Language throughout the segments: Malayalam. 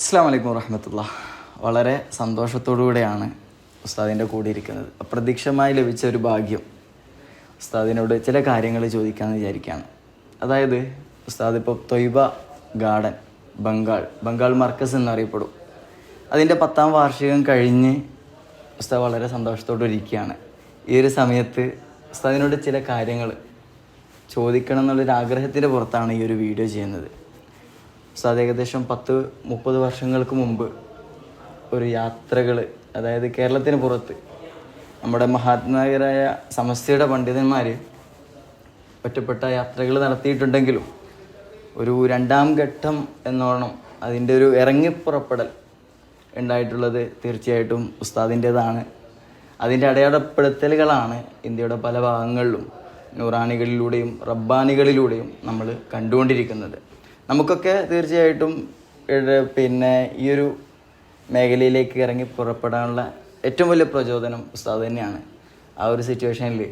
അസ്സാം വലൈക്കും വറഹമത്തുള്ള. വളരെ സന്തോഷത്തോടുകൂടെയാണ് ഉസ്താദിന്റെ കൂടെ ഇരിക്കുന്നത് അപ്രതീക്ഷമായി ലഭിച്ച ഒരു ഭാഗ്യം ഉസ്താദിനോട് ചില കാര്യങ്ങൾ ചോദിക്കാമെന്ന് വിചാരിക്കുകയാണ് അതായത് ഉസ്താദ് ഇപ്പോൾ തൊയ്ബ ഗാർഡൻ ബംഗാൾ ബംഗാൾ മർക്കസ് എന്നറിയപ്പെടും. അതിന്റെ പത്താം വാർഷികം കഴിഞ്ഞ് ഉസ്താദ് വളരെ സന്തോഷത്തോടെ ഇരിക്കുകയാണ് ഈ ഒരു സമയത്ത് ഉസ്താദിനോട് ചില കാര്യങ്ങൾ ചോദിക്കണം എന്നുള്ളൊരു ആഗ്രഹത്തിന്റെ പുറത്താണ് ഈ ഒരു വീഡിയോ ചെയ്യുന്നത്. ഉസ്താദ് ഏകദേശം പത്ത് മുപ്പത് വർഷങ്ങൾക്ക് മുമ്പ് ഒരു യാത്രകൾ അതായത് കേരളത്തിന് പുറത്ത് നമ്മുടെ മഹാത്മാകരായ സമസ്തയുടെ പണ്ഡിതന്മാർ ഒറ്റപ്പെട്ട യാത്രകൾ നടത്തിയിട്ടുണ്ടെങ്കിലും ഒരു രണ്ടാം ഘട്ടം എന്നോണം അതിന്റെ ഒരു ഇറങ്ങിപ്പുറപ്പെടൽ ഉണ്ടായിട്ടുള്ളത് തീർച്ചയായിട്ടും ഉസ്താദിന്റേതാണ്. അതിന്റെ അടയാളപ്പെടുത്തലുകളാണ് ഇന്ത്യയുടെ പല ഭാഗങ്ങളിലും നൂറാണികളിലൂടെയും റബ്ബാനികളിലൂടെയും നമ്മൾ കണ്ടുകൊണ്ടിരിക്കുന്നത്. നമുക്കൊക്കെ തീർച്ചയായിട്ടും പിന്നെ ഈ ഒരു മേഖലയിലേക്ക് ഇറങ്ങി പുറപ്പെടാനുള്ള ഏറ്റവും വലിയ പ്രചോദനം ഉസ്താദ് തന്നെയാണ്. ആ ഒരു സിറ്റുവേഷനിൽ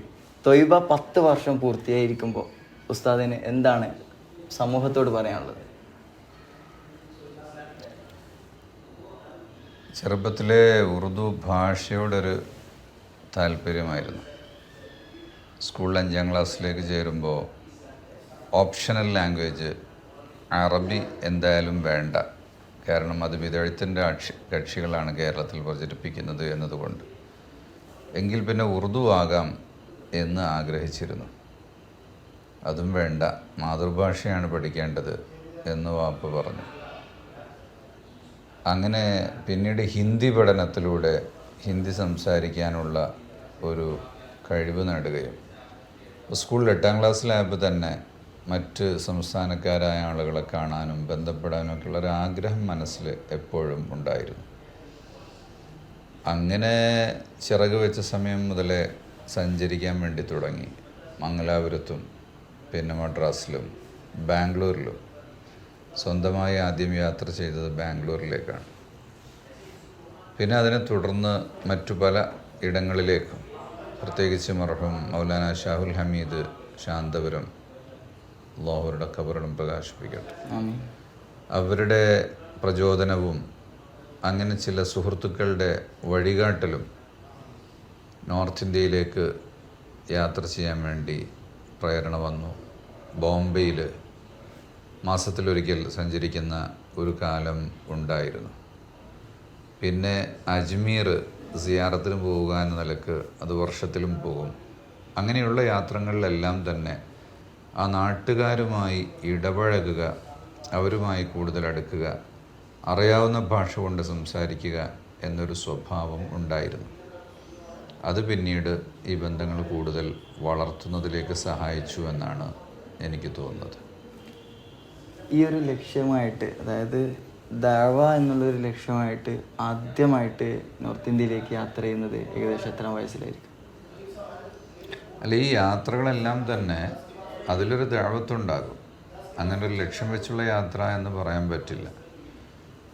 തൊയ്ബ പത്ത് വർഷം പൂർത്തിയായിരിക്കുമ്പോൾ ഉസ്താദിന് എന്താണ് സമൂഹത്തോട് പറയാനുള്ളത്? ചെറുപ്പത്തിലെ ഉറുദു ഭാഷയോടൊരു താല്പര്യമായിരുന്നു. സ്കൂളിൽ അഞ്ചാം ക്ലാസ്സിലേക്ക് ചേരുമ്പോൾ ഓപ്ഷണൽ ലാംഗ്വേജ് അറബി എന്തായാലും വേണ്ട. കാരണം അത് വിദഗ്ധത്തിന്റെ അക്ഷി കക്ഷികളാണ് കേരളത്തിൽ പ്രചരിപ്പിക്കുന്നത് എന്നതുകൊണ്ട്. എങ്കിൽ പിന്നെ ഉറുദു ആകാം എന്ന് ആഗ്രഹിച്ചിരുന്നു. അതും വേണ്ട. മാതൃഭാഷയാണ് പഠിക്കേണ്ടത് എന്ന് വാപ്പ് പറഞ്ഞു. അങ്ങനെ പിന്നീട് ഹിന്ദി പഠനത്തിലൂടെ ഹിന്ദി സംസാരിക്കാനുള്ള ഒരു കഴിവ് നേടുകയും. സ്കൂളിൽ എട്ടാം ക്ലാസ്സിലായപ്പോൾ തന്നെ മറ്റ് സംസ്ഥാനക്കാരായ ആളുകളെ കാണാനും ബന്ധപ്പെടാനും ഒക്കെ ഒരു ആഗ്രഹം മനസ്സിൽ എപ്പോഴും ഉണ്ടായിരുന്നു. അങ്ങനെ ചിറക് വെച്ച സമയം മുതലേ സഞ്ചരിക്കാൻ വേണ്ടി തുടങ്ങി. മംഗലാപുരത്തും പിന്നെ മദ്രാസിലും ബാംഗ്ലൂരിലും. സ്വന്തമായി ആദ്യം യാത്ര ചെയ്തത് ബാംഗ്ലൂരിലേക്കാണ്. പിന്നെ അതിനെ തുടർന്ന് മറ്റു പല ഇടങ്ങളിലേക്കും. പ്രത്യേകിച്ച് മർഹം മൗലാന ഷാഹുൽ ഹമീദ് ശാന്തപുരം ലോഹറുടെ കബറിനും പ്രകാശിപ്പിക്കട്ടെ. ആമീൻ. അവരുടെ പ്രചോദനവും അങ്ങനെ ചില സുഹൃത്തുക്കളുടെ വഴികാട്ടലും നോർത്ത് ഇന്ത്യയിലേക്ക് യാത്ര ചെയ്യാൻ വേണ്ടി പ്രേരണ വന്നു. ബോംബെയിൽ മാസത്തിലൊരിക്കൽ സഞ്ചരിക്കുന്ന ഒരു കാലം ഉണ്ടായിരുന്നു. പിന്നെ അജ്മീർ സിയാറത്തിന് പോവുക എന്ന നിലയ്ക്ക് അത് വർഷത്തിലും പോകും. അങ്ങനെയുള്ള യാത്രകളിലെല്ലാം തന്നെ ആ നാട്ടുകാരുമായി ഇടപഴകുക അവരുമായി കൂടുതൽ അടുക്കുക അറിയാവുന്ന ഭാഷ കൊണ്ട് സംസാരിക്കുക എന്നൊരു സ്വഭാവം ഉണ്ടായിരുന്നു. അത് പിന്നീട് ഈ ബന്ധങ്ങൾ കൂടുതൽ വളർത്തുന്നതിലേക്ക് സഹായിച്ചു എന്നാണ് എനിക്ക് തോന്നുന്നത്. ഈ ഒരു ലക്ഷ്യമായിട്ട് അതായത് ദാവ എന്നുള്ളൊരു ലക്ഷ്യമായിട്ട് ആദ്യമായിട്ട് നോർത്ത് ഇന്ത്യയിലേക്ക് യാത്ര ചെയ്യുന്നത് ഏകദേശം എത്ര വയസ്സിലായിരിക്കും? അല്ല ഈ യാത്രകളെല്ലാം തന്നെ അതിലൊരു ദാവത്തുണ്ടാകും. അങ്ങനെ ഒരു ലക്ഷ്യം വെച്ചുള്ള യാത്ര എന്ന് പറയാൻ പറ്റില്ല.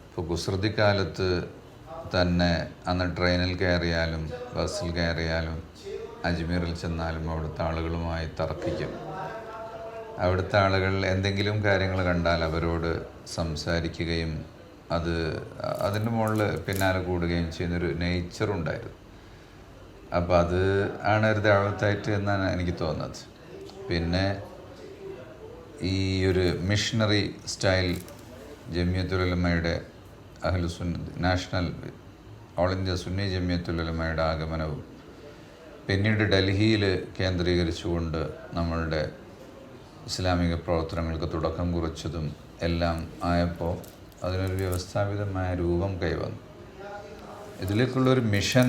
ഇപ്പോൾ കുസൃതി കാലത്ത് തന്നെ അന്ന് ട്രെയിനിൽ കയറിയാലും ബസ്സിൽ കയറിയാലും അജ്മീറിൽ ചെന്നാലും അവിടുത്തെ ആളുകളുമായി തർക്കിക്കും. അവിടുത്തെ ആളുകൾ എന്തെങ്കിലും കാര്യങ്ങൾ കണ്ടാൽ അവരോട് സംസാരിക്കുകയും അത് അതിന്റെ മുകളിൽ പിന്നാലെ കൂടുകയും ചെയ്യുന്നൊരു നേച്ചറുണ്ടായിരുന്നു അപ്പോൾ അത് ആണ് ഒരു ദാവത്തായിട്ട് എന്നാണ് എനിക്ക് തോന്നുന്നത്. പിന്നെ ഈ ഒരു മിഷണറി സ്റ്റൈൽ ജമിയത്തുലമയുടെ അഹ്ലുസുൻ നാഷണൽ ഓൾ ഇന്ത്യ സുന്നി ജമിയത്തുലമയുടെ ആഗമനവും പിന്നീട് ഡൽഹിയിൽ കേന്ദ്രീകരിച്ചുകൊണ്ട് നമ്മളുടെ ഇസ്ലാമിക പ്രവർത്തനങ്ങൾക്ക് തുടക്കം കുറിച്ചതും എല്ലാം ആയപ്പോൾ അതിനൊരു വ്യവസ്ഥാപിതമായ രൂപം കൈവന്നു. ഇതിലേക്കുള്ളൊരു മിഷൻ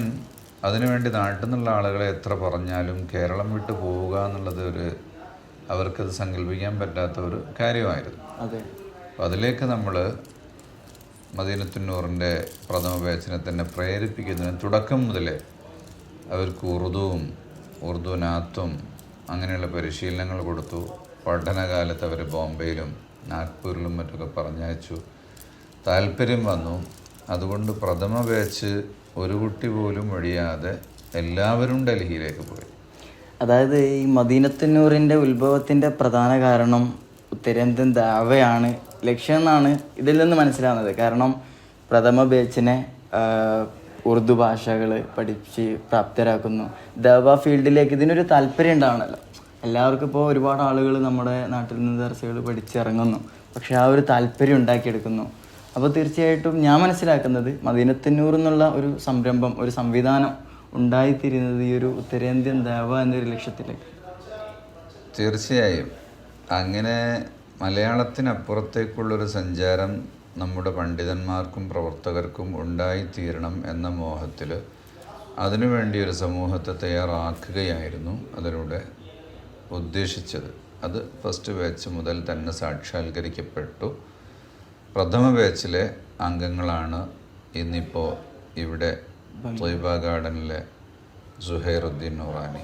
അതിനുവേണ്ടി നാട്ടിൽ നിന്നുള്ള ആളുകളെ എത്ര പറഞ്ഞാലും കേരളം വിട്ടു പോവുക എന്നുള്ളത് ഒരു അവർക്കത് സങ്കല്പിക്കാൻ പറ്റാത്ത ഒരു കാര്യമായിരുന്നു. അതെ. അപ്പോൾ അതിലേക്ക് നമ്മൾ മദീനത്തുന്നൂറിന്റെ പ്രഥമ തന്നെ പ്രേരിപ്പിക്കുന്നതിന് തുടക്കം മുതലേ അവർക്ക് ഉറുദുവും ഉറുദു നാത്തും അങ്ങനെയുള്ള പരിശീലനങ്ങൾ കൊടുത്തു. പഠനകാലത്ത് അവർ ബോംബെയിലും നാഗ്പൂരിലും മറ്റൊക്കെ പറഞ്ഞയച്ചു. താല്പര്യം വന്നു. അതുകൊണ്ട് പ്രഥമ ബാച്ച് ഒരു കുട്ടി പോലും ഒഴിയാതെ എല്ലാവരും ഡൽഹിയിലേക്ക് പോയി. അതായത് ഈ മദീനത്തുന്നൂറിന്റെ ഉത്ഭവത്തിന്റെ പ്രധാന കാരണം ഉത്തരേന്ത്യൻ ദാവയാണ്. ലക്ഷ്യം എന്നാണ് ഇതിൽ നിന്ന് മനസ്സിലാവുന്നത്. കാരണം പ്രഥമ ബേച്ചിനെ ഉറുദു ഭാഷകൾ പഠിച്ച് പ്രാപ്തരാക്കുന്നു. ദവ ഫീൽഡിലേക്ക് ഇതിനൊരു താല്പര്യം ഉണ്ടാവണമല്ലോ എല്ലാവർക്കും ഇപ്പോൾ ഒരുപാട് ആളുകൾ നമ്മുടെ നാട്ടിൽ നിന്ന് ദർസകൾ പഠിച്ചിറങ്ങുന്നു. പക്ഷേ ആ ഒരു താല്പര്യം ഉണ്ടാക്കിയെടുക്കുന്നു. അപ്പോൾ തീർച്ചയായിട്ടും ഞാൻ മനസ്സിലാക്കുന്നത് മദീനത്തന്നൂർ എന്നുള്ള ഒരു സംരംഭം ഒരു സംവിധാനം ഉണ്ടായിത്തീരുന്നത് ഈ ഒരു ഉത്തരേന്ത്യൻ ദേവ എന്നൊരു ലക്ഷ്യത്തിലേക്ക്? തീർച്ചയായും. അങ്ങനെ മലയാളത്തിനപ്പുറത്തേക്കുള്ളൊരു സഞ്ചാരം നമ്മുടെ പണ്ഡിതന്മാർക്കും പ്രവർത്തകർക്കും ഉണ്ടായിത്തീരണം എന്ന മോഹത്തിൽ അതിനുവേണ്ടി ഒരു സമൂഹത്തെ തയ്യാറാക്കുകയായിരുന്നു അതിലൂടെ ഉദ്ദേശിച്ചത്. അത് ഫസ്റ്റ് ബാച്ച് മുതൽ തന്നെ സാക്ഷാത്കരിക്കപ്പെട്ടു. പ്രഥമ ബാച്ചിലെ അംഗങ്ങളാണ് ഇന്നിപ്പോൾ ഇവിടെ ത്വയ്ബ ഗാർഡനിലെ സുഹൈറുദ്ദീൻ നൂറാനി.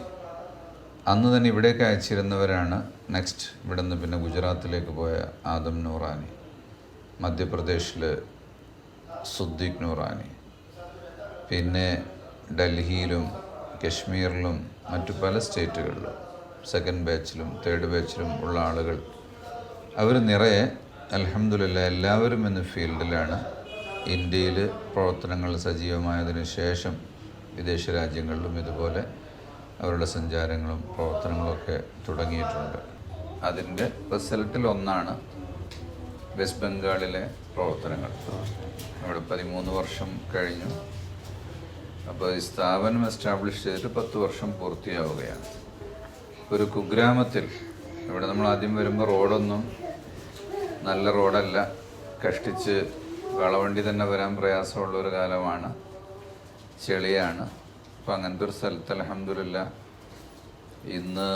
അന്ന് തന്നെ ഇവിടേക്ക് അയച്ചിരുന്നവരാണ് നെക്സ്റ്റ് ഇവിടെ നിന്ന് പിന്നെ ഗുജറാത്തിലേക്ക് പോയ ആദം നൂറാനി. മധ്യപ്രദേശിൽ സുദ്ദീഖ് നൂറാനി. പിന്നെ ഡൽഹിയിലും കശ്മീരിലും മറ്റു പല സ്റ്റേറ്റുകളിലും സെക്കൻഡ് ബാച്ചിലും തേർഡ് ബാച്ചിലും ഉള്ള ആളുകൾ. അവർ നിറയെ അലഹമില്ല എല്ലാവരും എന്ന ഫീൽഡിലാണ് ഇന്ത്യയിൽ പ്രവർത്തനങ്ങൾ സജീവമായതിന് ശേഷം വിദേശ രാജ്യങ്ങളിലും ഇതുപോലെ അവരുടെ സഞ്ചാരങ്ങളും പ്രവർത്തനങ്ങളൊക്കെ തുടങ്ങിയിട്ടുണ്ട്. അതിന്റെ റിസൾട്ടിൽ ഒന്നാണ് വെസ്റ്റ് ബംഗാളിലെ പ്രവർത്തനങ്ങൾ. അവിടെ പതിമൂന്ന് വർഷം കഴിഞ്ഞു. അപ്പോൾ ഈ സ്ഥാപനം എസ്റ്റാബ്ലിഷ് ചെയ്തിട്ട് പത്ത് വർഷം പൂർത്തിയാവുകയാണ്. ഒരു കുഗ്രാമത്തിൽ ഇവിടെ നമ്മൾ ആദ്യം വരുമ്പോൾ റോഡൊന്നും നല്ല റോഡല്ല. കഷ്ടിച്ച് കളവണ്ടി തന്നെ വരാൻ പ്രയാസമുള്ള ഒരു കാലമാണ്. ചെളിയാണ്. അപ്പം അങ്ങനത്തെ ഒരു സ്ഥലത്ത് അലഹമില്ല ഇന്ന്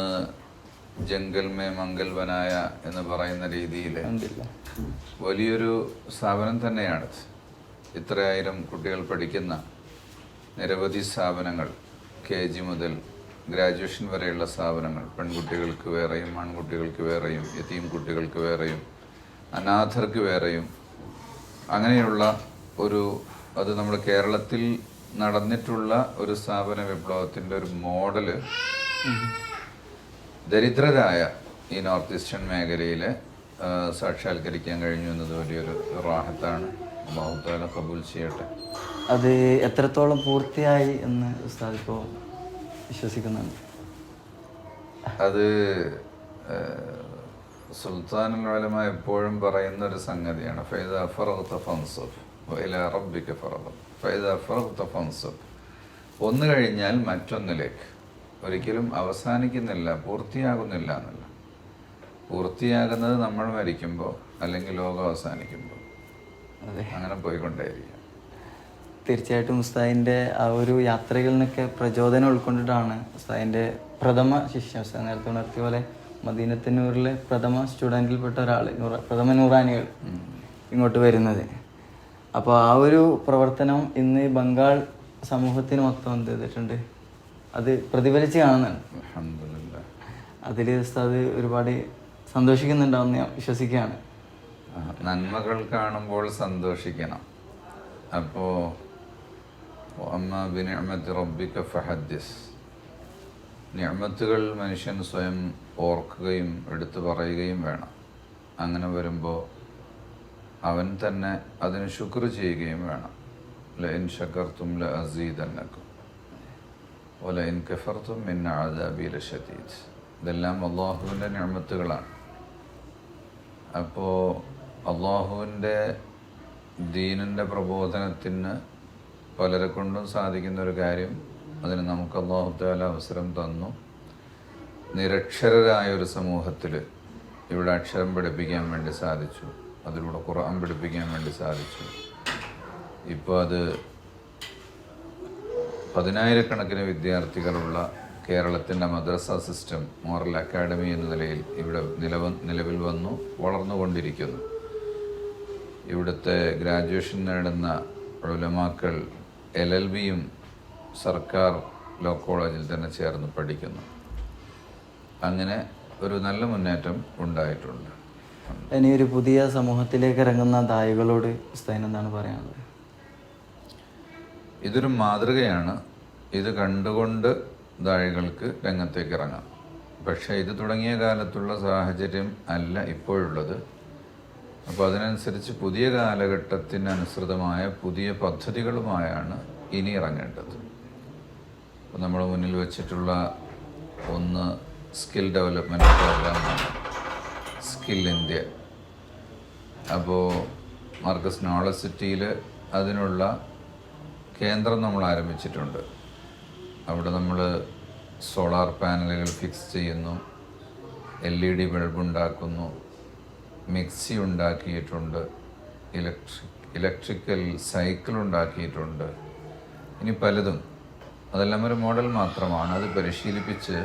ജംഗൽ മേ മംഗൽ വനായ എന്ന് പറയുന്ന രീതിയിൽ വലിയൊരു സ്ഥാപനം തന്നെയാണ്. ഇത്രയായിരം കുട്ടികൾ പഠിക്കുന്ന നിരവധി സ്ഥാപനങ്ങൾ കെ ജി മുതൽ ഗ്രാജുവേഷൻ വരെയുള്ള സ്ഥാപനങ്ങൾ പെൺകുട്ടികൾക്ക് വേറെയും ആൺകുട്ടികൾക്ക് വേറെയും എത്തിയും കുട്ടികൾക്ക് വേറെയും അനാഥർക്ക് വേറെയും അങ്ങനെയുള്ള ഒരു അത് നമ്മൾ കേരളത്തിൽ നടന്നിട്ടുള്ള ഒരു സ്ഥാപന വിപ്ലവത്തിന്റെ ഒരു മോഡൽ ദരിദ്രരായ ഈ നോർത്ത് ഈസ്റ്റേൺ മേഖലയിൽ സാക്ഷാത്കരിക്കാൻ കഴിഞ്ഞു എന്നത് വലിയൊരു റാഹത്താണ്. കബൂൽ ചെയ്യട്ടെ. അത് എത്രത്തോളം പൂർത്തിയായി എന്ന് ഉസ്താദ് ഇപ്പോൾ വിശ്വസിക്കുന്നുണ്ട്? അത് സുൽത്താനുൽ ഉലമ എപ്പോഴും പറയുന്ന ഒരു സംഗതിയാണ് ഫൈദ ഫറഗ്ത ഫൻസഫ് വഇല റബ്ബിക ഫറഗ് ഫൈദ ഫറഗ്ത ഫൻസഫ്. ഒന്ന് കഴിഞ്ഞാൽ മറ്റൊന്നിലേക്ക്. ഒരിക്കലും അവസാനിക്കുന്നില്ല പൂർത്തിയാകുന്നില്ല എന്നല്ല. പൂർത്തിയാകുന്നത് നമ്മൾ മരിക്കുമ്പോൾ അല്ലെങ്കിൽ ലോകം അവസാനിക്കുമ്പോൾ അങ്ങനെ പോയിക്കൊണ്ടേയിരിക്കും. തീർച്ചയായിട്ടും ഉസ്താദിന്റെ ആ ഒരു യാത്രകളിൽ നിന്നൊക്കെ പ്രചോദനം ഉൾക്കൊണ്ടിട്ടാണ് ഉസ്താദിന്റെ പ്രഥമ ശിഷ്യ നേരത്തെ ഉണർത്തിയ പോലെ മദീനത്തന്നൂരിലെ പ്രഥമ സ്റ്റുഡന്റിൽപ്പെട്ട ഒരാൾ പ്രഥമ നൂറാനികൾ ഇങ്ങോട്ട് വരുന്നത്. അപ്പോൾ ആ ഒരു പ്രവർത്തനം ഇന്ന് ബംഗാൾ സമൂഹത്തിന് മൊത്തം എന്ത് ചെയ്തിട്ടുണ്ട്? അത് പ്രതിഫലിച്ച് കാണുന്നുണ്ട്. അതിൽ ഉസ്താദ് ഒരുപാട് സന്തോഷിക്കുന്നുണ്ടാവുമെന്ന് ഞാൻ വിശ്വസിക്കുകയാണ്. നന്മകൾ കാണുമ്പോൾ സന്തോഷിക്കണം. അപ്പോൾ അമ്മ ബിനിഅമത്ത് റബ്ബിക ഫഹദ്ദിസ്. നിയമത്തുകൾ മനുഷ്യൻ സ്വയം ഓർക്കുകയും എടുത്തു പറയുകയും വേണം. അങ്ങനെ വരുമ്പോൾ അവൻ തന്നെ അതിന് ശുക്ർ ചെയ്യുകയും വേണം. ലൈൻ ശക്കർത്തും ല അസീദന്നക്കും ഇൻ കഫർത്തും മിന്ന ആദാബി ലഷദീദ്. ഇതെല്ലാം അള്ളാഹുവിന്റെ ഞാമത്തുകളാണ് അപ്പോൾ അള്ളാഹുവിന്റെ ദീനിന്റെ പ്രബോധനത്തിന് പലരെ കൊണ്ടും സാധിക്കുന്ന ഒരു കാര്യം അതിന് നമുക്ക് അള്ളാഹു അവസരം തന്നു. നിരക്ഷരരായ ഒരു സമൂഹത്തിൽ ഇവിടെ അക്ഷരം പഠിപ്പിക്കാൻ വേണ്ടി സാധിച്ചു. അതിലൂടെ ഖുർആൻ പഠിപ്പിക്കാൻ വേണ്ടി സാധിച്ചു. ഇപ്പോൾ അത് പതിനായിരക്കണക്കിന് വിദ്യാർത്ഥികളുള്ള കേരളത്തിന്റെ മദ്രസ സിസ്റ്റം മോറൽ അക്കാഡമി എന്ന നിലയിൽ ഇവിടെ നിലവ നിലവിൽ വന്നു വളർന്നുകൊണ്ടിരിക്കുന്നു. ഇവിടുത്തെ ഗ്രാജുവേഷൻ നേടുന്ന ഉലമാക്കൾ എൽ എൽ ബിയും സർക്കാർ ലോ കോളേജിൽ തന്നെ ചേർന്ന് പഠിക്കുന്നു. അങ്ങനെ ഒരു നല്ല മുന്നേറ്റം ഉണ്ടായിട്ടുണ്ട്. ഇനി ഒരു പുതിയ സമൂഹത്തിലേക്ക് ഇറങ്ങുന്ന ദായികളോട് ഉസ്താദിന് എന്താണ് പറയാനുള്ളത്? ഇതൊരു മാതൃകയാണ്. ഇത് കണ്ടുകൊണ്ട് ദായികൾക്ക് രംഗത്തേക്ക് ഇറങ്ങാം. പക്ഷേ ഇത് തുടങ്ങിയ കാലത്തുള്ള സാഹചര്യം അല്ല ഇപ്പോഴുള്ളത്. അപ്പോൾ അതിനനുസരിച്ച് പുതിയ കാലഘട്ടത്തിനനുസൃതമായ പുതിയ പദ്ധതികളുമായാണ് ഇനി ഇറങ്ങേണ്ടത്. അപ്പോൾ നമ്മുടെ മുന്നിൽ വെച്ചിട്ടുള്ള ഒന്ന് സ്കിൽ ഡെവലപ്മെന്റ് പ്രോഗ്രാമാണ് സ്കിൽ ഇന്ത്യ അപ്പോൾ മാർക്കസ് നോളജ് സിറ്റിയിൽ അതിനുള്ള കേന്ദ്രം നമ്മൾ ആരംഭിച്ചിട്ടുണ്ട്. അവിടെ നമ്മൾ സോളാർ പാനലുകൾ ഫിക്സ് ചെയ്യുന്നു. എൽ ഇ ഡി ബൾബ് ഉണ്ടാക്കുന്നു. മിക്സി ഉണ്ടാക്കിയിട്ടുണ്ട്. ഇലക്ട്രിക് ഇലക്ട്രിക്കൽ സൈക്കിൾ ഉണ്ടാക്കിയിട്ടുണ്ട്. ഇനി പലതും. അതെല്ലാം ഒരു മോഡൽ മാത്രമാണ്. അത് പരിശീലിപ്പിച്ച്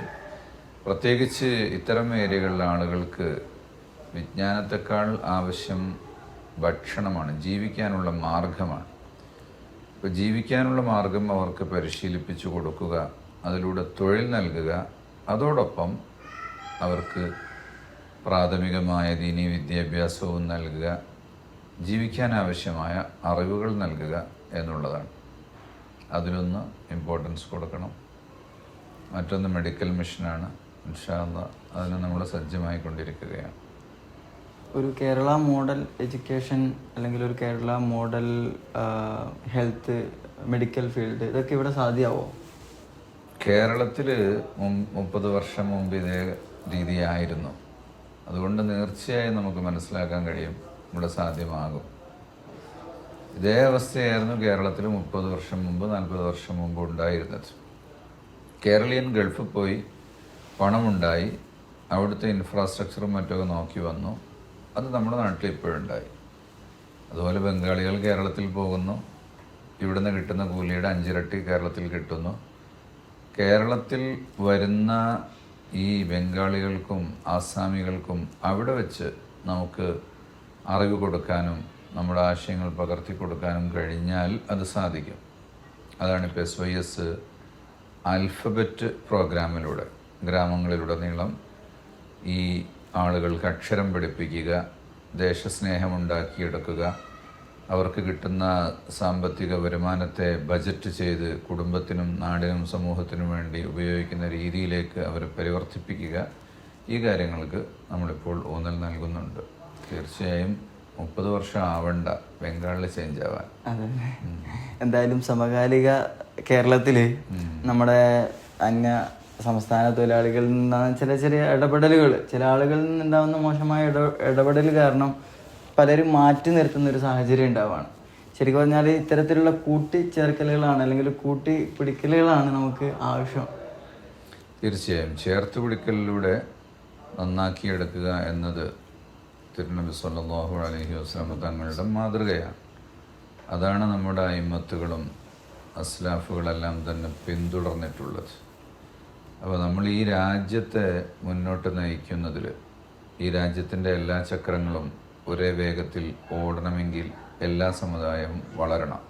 പ്രത്യേകിച്ച് ഇത്തരം ഏരിയകളിലെ ആളുകൾക്ക് വിജ്ഞാനത്തെക്കാൾ ആവശ്യം ഭക്ഷണമാണ് ജീവിക്കാനുള്ള മാർഗമാണ്. ഇപ്പോൾ ജീവിക്കാനുള്ള മാർഗം അവർക്ക് പരിശീലിപ്പിച്ചു കൊടുക്കുക അതിലൂടെ തൊഴിൽ നൽകുക അതോടൊപ്പം അവർക്ക് പ്രാഥമികമായ ദീനീ വിദ്യാഭ്യാസവും നൽകുക ജീവിക്കാൻ ആവശ്യമായ അറിവുകൾ നൽകുക എന്നുള്ളതാണ്. അതിലൊന്ന് ഇമ്പോർട്ടൻസ് കൊടുക്കണം. മറ്റൊന്ന് മെഡിക്കൽ മിഷനാണ്. ഇൻഷാല്ല അതിന് നമ്മൾ സജ്ജമായിക്കൊണ്ടിരിക്കുകയാണ്. ഒരു കേരള മോഡൽ എഡ്യൂക്കേഷൻ അല്ലെങ്കിൽ ഒരു Kerala model health medical field ഇതൊക്കെ ഇവിടെ സാധ്യമാവോ കേരളത്തിൽ മുപ്പത് വർഷം മുമ്പ് ഇതേ രീതിയായിരുന്നു. അതുകൊണ്ട് തീർച്ചയായും നമുക്ക് മനസ്സിലാക്കാൻ കഴിയും ഇവിടെ സാധ്യമാകും. ഇതേ അവസ്ഥയായിരുന്നു കേരളത്തിൽ മുപ്പത് വർഷം മുമ്പ് നാൽപ്പത് വർഷം മുമ്പ് ഉണ്ടായിരുന്നത്. കേരളീയൻ ഗൾഫിൽ പോയി പണമുണ്ടായി. അവിടുത്തെ ഇൻഫ്രാസ്ട്രക്ചറും മറ്റൊക്കെ നോക്കി വന്നു. അത് നമ്മുടെ നാട്ടിൽ ഇപ്പോഴുണ്ടായി അതുപോലെ ബംഗാളികൾ കേരളത്തിൽ പോകുന്നു. ഇവിടുന്ന് കിട്ടുന്ന കൂലിയുടെ അഞ്ചിരട്ടി കേരളത്തിൽ കിട്ടുന്നു. കേരളത്തിൽ വരുന്ന ഈ ബംഗാളികൾക്കും ആസാമികൾക്കും അവിടെ വെച്ച് നമുക്ക് അറിവ് കൊടുക്കാനും നമ്മുടെ ആശയങ്ങൾ പകർത്തി കൊടുക്കാനും കഴിഞ്ഞാൽ അത് സാധിക്കും. അതാണ് ഇപ്പോൾ എസ് വൈ എസ് ആൽഫബറ്റ് പ്രോഗ്രാമിലൂടെ ഗ്രാമങ്ങളിലുടനീളം ഈ ആളുകൾക്ക് അക്ഷരം പഠിപ്പിക്കുക ദേശസ്നേഹമുണ്ടാക്കിയെടുക്കുക അവർക്ക് കിട്ടുന്ന സാമ്പത്തിക വരുമാനത്തെ ബജറ്റ് ചെയ്ത് കുടുംബത്തിനും നാടിനും സമൂഹത്തിനും വേണ്ടി ഉപയോഗിക്കുന്ന രീതിയിലേക്ക് അവരെ പരിവർത്തിപ്പിക്കുക. ഈ കാര്യങ്ങൾക്ക് നമ്മളിപ്പോൾ ഊന്നൽ നൽകുന്നുണ്ട്. തീർച്ചയായും മുപ്പത് വർഷം ആവണ്ട ബംഗാളിൽ ചേഞ്ച് ആവാൻ. എന്തായാലും സമകാലിക കേരളത്തിൽ നമ്മുടെ അന്യ സംസ്ഥാന തൊഴിലാളികളിൽ നിന്നാണ് ചില ചെറിയ ഇടപെടലുകൾ ചില ആളുകളിൽ നിന്നുണ്ടാകുന്ന മോശമായ ഇട ഇടപെടൽ കാരണം പലരും മാറ്റി നിർത്തുന്ന ഒരു സാഹചര്യം ഉണ്ടാവുകയാണ് ശരിക്കും പറഞ്ഞാൽ ഇത്തരത്തിലുള്ള കൂട്ടിച്ചേർക്കലുകളാണ് അല്ലെങ്കിൽ കൂട്ടി പിടിക്കലുകളാണ് നമുക്ക് ആവശ്യം. തീർച്ചയായും. ചേർത്ത് പിടിക്കലിലൂടെ നന്നാക്കിയെടുക്കുക എന്നത് തിരുനബി സല്ലാഹു അലഹി വസ്ലാമ തങ്ങളുടെ മാതൃകയാണ്. അതാണ് നമ്മുടെ അയിമത്തുകളും അസ്ലാഫുകളെല്ലാം തന്നെ പിന്തുടർന്നിട്ടുള്ളത്. അപ്പോൾ നമ്മൾ ഈ രാജ്യത്തെ മുന്നോട്ട് നയിക്കുന്നതിൽ ഈ രാജ്യത്തിന്റെ എല്ലാ ചക്രങ്ങളും ഒരേ വേഗത്തിൽ ഓടണമെങ്കിൽ എല്ലാ സമുദായവും വളരണം.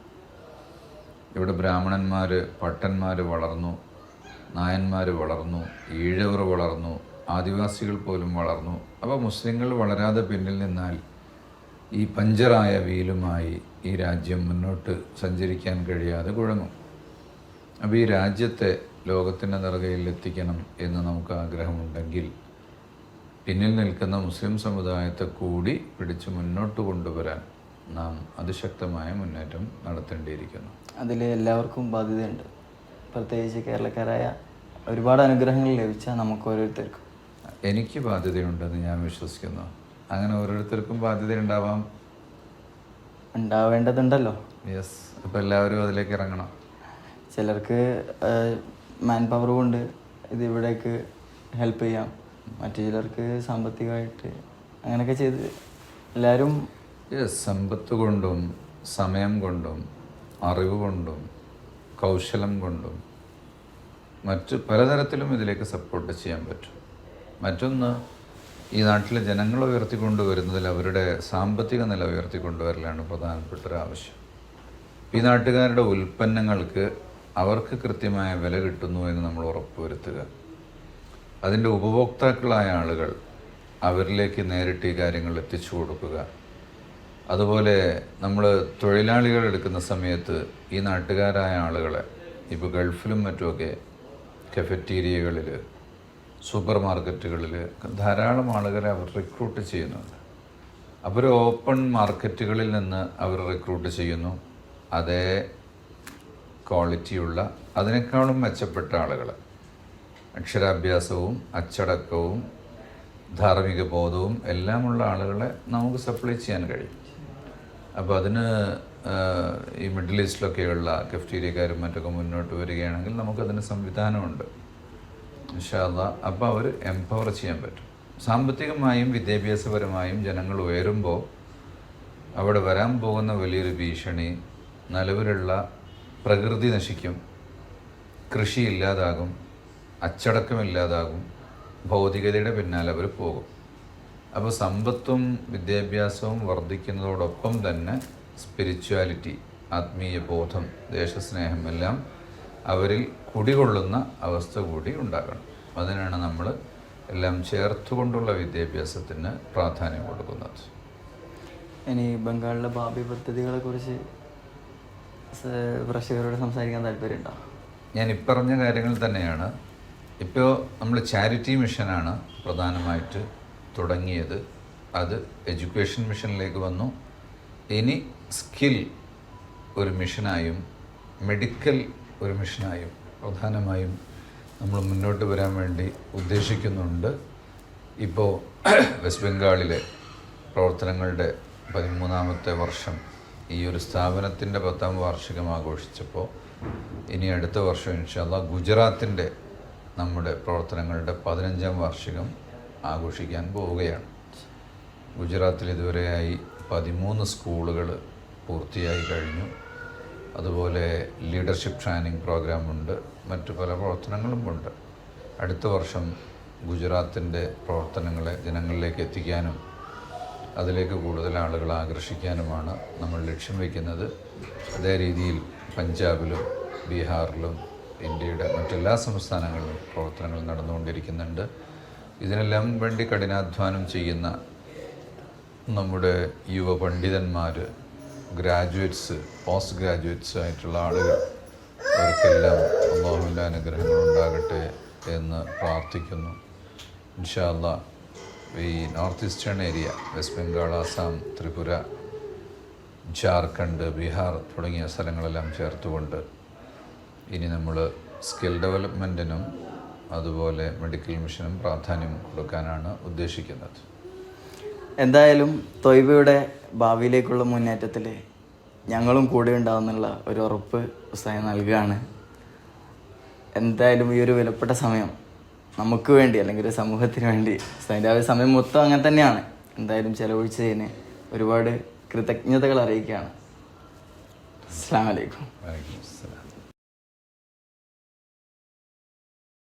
ഇവിടെ ബ്രാഹ്മണന്മാർ പട്ടന്മാർ വളർന്നു നായന്മാർ വളർന്നു ഈഴവർ വളർന്നു ആദിവാസികൾ പോലും വളർന്നു. അപ്പോൾ മുസ്ലിങ്ങൾ വളരാതെ പിന്നിൽ നിന്നാൽ ഈ പഞ്ചറായ വീലുമായി ഈ രാജ്യം മുന്നോട്ട് സഞ്ചരിക്കാൻ കഴിയാതെ കുഴങ്ങും. അപ്പോൾ ഈ രാജ്യത്തെ ലോകത്തിന്റെ നിറകയിൽ എത്തിക്കണം എന്ന് നമുക്ക് ആഗ്രഹമുണ്ടെങ്കിൽ പിന്നിൽ നിൽക്കുന്ന മുസ്ലിം സമുദായത്തെ കൂടി പിടിച്ച് മുന്നോട്ട് കൊണ്ടുവരാൻ നാം അതിശക്തമായ മുന്നേറ്റം നടത്തേണ്ടിയിരിക്കുന്നു. അതിൽ എല്ലാവർക്കും ബാധ്യതയുണ്ട്. പ്രത്യേകിച്ച് കേരളക്കാരായ ഒരുപാട് അനുഗ്രഹങ്ങൾ ലഭിച്ച നമുക്ക് ഓരോരുത്തർക്കും. എനിക്ക് ബാധ്യതയുണ്ടെന്ന് ഞാൻ വിശ്വസിക്കുന്നു. അങ്ങനെ ഓരോരുത്തർക്കും ബാധ്യത ഉണ്ടാവാം. ഉണ്ടാവേണ്ടതുണ്ടല്ലോ. യെസ് അപ്പോൾ എല്ലാവരും അതിലേക്ക് ഇറങ്ങണം. ചിലർക്ക് മാൻ പവർ കൊണ്ട് ഇത് ഇവിടേക്ക് ഹെൽപ്പ് ചെയ്യാം. മറ്റു ചിലർക്ക് സാമ്പത്തികമായിട്ട് അങ്ങനെയൊക്കെ ചെയ്ത് എല്ലാവരും സമ്പത്ത് കൊണ്ടും സമയം കൊണ്ടും അറിവ് കൊണ്ടും കൗശലം കൊണ്ടും മറ്റ് പലതരത്തിലും ഇതിലേക്ക് സപ്പോർട്ട് ചെയ്യാൻ പറ്റും. മറ്റൊന്ന് ഈ നാട്ടിലെ ജനങ്ങൾ ഉയർത്തിക്കൊണ്ടുവരുന്നതിൽ അവരുടെ സാമ്പത്തിക നില ഉയർത്തിക്കൊണ്ടുവരലാണ് പ്രധാനപ്പെട്ട ഒരു ആവശ്യം. ഈ നാട്ടുകാരുടെ ഉൽപ്പന്നങ്ങൾക്ക് അവർക്ക് കൃത്യമായ വില കിട്ടുന്നു എന്ന് നമ്മൾ ഉറപ്പുവരുത്തുക. അതിന്റെ ഉപഭോക്താക്കളായ ആളുകൾ അവരിലേക്ക് നേരിട്ട് ഈ കാര്യങ്ങൾ എത്തിച്ചു കൊടുക്കുക. അതുപോലെ നമ്മൾ തൊഴിലാളികൾ എടുക്കുന്ന സമയത്ത് ഈ നാട്ടുകാരായ ആളുകളെ ഇപ്പോൾ ഗൾഫിലും മറ്റുമൊക്കെ കഫറ്റീരിയകളിൽ സൂപ്പർ മാർക്കറ്റുകളിൽ ധാരാളം ആളുകളെ അവർ റിക്രൂട്ട് ചെയ്യുന്നുണ്ട്. അവർ ഓപ്പൺ മാർക്കറ്റുകളിൽ നിന്ന് അവർ റിക്രൂട്ട് ചെയ്യുന്നു. അതേ ക്വാളിറ്റിയുള്ള അതിനേക്കാളും മെച്ചപ്പെട്ട ആളുകൾ അക്ഷരാഭ്യാസവും അച്ചടക്കവും ധാർമ്മിക ബോധവും എല്ലാമുള്ള ആളുകളെ നമുക്ക് സപ്ലൈ ചെയ്യാൻ കഴിയും. അപ്പോൾ അതിന് ഈ മിഡിൽ ഈസ്റ്റിലൊക്കെയുള്ള കഫ്റ്റീരിയക്കാരും മറ്റൊക്കെ മുന്നോട്ട് വരികയാണെങ്കിൽ നമുക്കതിന് സംവിധാനമുണ്ട്. ഇൻഷാല്ല അപ്പോൾ അവർ എംപവർ ചെയ്യാൻ പറ്റും. സാമ്പത്തികമായും വിദ്യാഭ്യാസപരമായും ജനങ്ങൾ ഉയരുമ്പോൾ അവിടെ വരാൻ പോകുന്ന വലിയൊരു ഭീഷണി നിലവിലുള്ള പ്രകൃതി നശിക്കും കൃഷി ഇല്ലാതാകും അച്ചടക്കമില്ലാതാകും ഭൗതികതയുടെ പിന്നാലെ അവർ പോകും. അപ്പോൾ സമ്പത്തും വിദ്യാഭ്യാസവും വർദ്ധിക്കുന്നതോടൊപ്പം തന്നെ സ്പിരിച്വാലിറ്റി ആത്മീയ ബോധം ദേശസ്നേഹം എല്ലാം അവരിൽ കുടികൊള്ളുന്ന അവസ്ഥ കൂടി ഉണ്ടാകണം. അതിനാണ് നമ്മൾ എല്ലാം ചേർത്തുകൊണ്ടുള്ള വിദ്യാഭ്യാസത്തിന് പ്രാധാന്യം കൊടുക്കുന്നത്. ഇനി ബംഗാളിലെ ഭാവി പദ്ധതികളെ കുറിച്ച് പ്രേക്ഷകരോട് സംസാരിക്കാൻ താല്പര്യമുണ്ടോ? ഞാൻ ഇപ്പറഞ്ഞ കാര്യങ്ങൾ തന്നെയാണ്. ഇപ്പോൾ നമ്മൾ ചാരിറ്റി മിഷനാണ് പ്രധാനമായിട്ട് തുടങ്ങിയത്. അത് എഡ്യൂക്കേഷൻ മിഷനിലേക്ക് വന്നു. ഇനി സ്കിൽ ഒരു മിഷനായും മെഡിക്കൽ ഒരു മിഷനായും പ്രധാനമായും നമ്മൾ മുന്നോട്ട് വരാൻ വേണ്ടി ഉദ്ദേശിക്കുന്നുണ്ട്. ഇപ്പോൾ വെസ്റ്റ് ബംഗാളിലെ പ്രവർത്തനങ്ങളുടെ പതിമൂന്നാമത്തെ വർഷം ഈ ഒരു സ്ഥാപനത്തിന്റെ പത്താം വാർഷികം ആഘോഷിച്ചപ്പോൾ ഇനി അടുത്ത വർഷം ഇൻഷാല്ല ഗുജറാത്തിന്റെ നമ്മുടെ പ്രവർത്തനങ്ങളുടെ പതിനഞ്ചാം വാർഷികം ആഘോഷിക്കാൻ പോവുകയാണ്. ഗുജറാത്തിൽ ഇതുവരെയായി പതിമൂന്ന് സ്കൂളുകൾ പൂർത്തിയായി കഴിഞ്ഞു. അതുപോലെ ലീഡർഷിപ്പ് ട്രെയിനിങ് പ്രോഗ്രാമുണ്ട്. മറ്റു പല പ്രവർത്തനങ്ങളും ഉണ്ട്. അടുത്ത വർഷം ഗുജറാത്തിന്റെ പ്രവർത്തനങ്ങളെ ജനങ്ങളിലേക്ക് എത്തിക്കാനും അതിലേക്ക് കൂടുതൽ ആളുകളെ ആകർഷിക്കാനുമാണ് നമ്മൾ ലക്ഷ്യം വയ്ക്കുന്നത്. അതേ രീതിയിൽ പഞ്ചാബിലും ബീഹാറിലും ഇന്ത്യയുടെ മറ്റെല്ലാ സംസ്ഥാനങ്ങളിലും പ്രവർത്തനങ്ങൾ നടന്നുകൊണ്ടിരിക്കുന്നുണ്ട്. ഇതിനെല്ലാം വേണ്ടി കഠിനാധ്വാനം ചെയ്യുന്ന നമ്മുടെ യുവ പണ്ഡിതന്മാർ ഗ്രാജുവേറ്റ്സ് പോസ്റ്റ് ഗ്രാജുവേറ്റ്സ് ആയിട്ടുള്ള ആളുകൾ അവർക്കെല്ലാം അള്ളാഹുവിന്റെ അനുഗ്രഹങ്ങൾ ഉണ്ടാകട്ടെ എന്ന് പ്രാർത്ഥിക്കുന്നു. ഇൻഷാല്ല ഈ north eastern area West Bengal Assam Tripura Jharkhand Bihar തുടങ്ങിയ സ്ഥലങ്ങളെല്ലാം ചേർത്തുകൊണ്ട് ഇനി നമ്മൾ സ്കിൽ ഡെവലപ്മെന്റിനും അതുപോലെ മെഡിക്കൽ മിഷനും പ്രാധാന്യം കൊടുക്കാനാണ് ഉദ്ദേശിക്കുന്നത്. എന്തായാലും തൊയ്ബയുടെ ഭാവിയിലേക്കുള്ള മുന്നേറ്റത്തിൽ ഞങ്ങളും കൂടെ ഉണ്ടാവുന്നുള്ള ഒരു ഉറപ്പ് ഉസ്താദ് നൽകുകയാണ്. എന്തായാലും ഈ ഒരു വിലപ്പെട്ട സമയം നമുക്ക് വേണ്ടി അല്ലെങ്കിൽ ഒരു സമൂഹത്തിന് വേണ്ടി. അതിന്റെ ആ ഒരു സമയം മൊത്തം അങ്ങനെ തന്നെയാണ്. എന്തായാലും ചെലവഴിച്ചതിന് ഒരുപാട് കൃതജ്ഞതകൾ അറിയിക്കുകയാണ്. അസ്സാം വലൈക്കും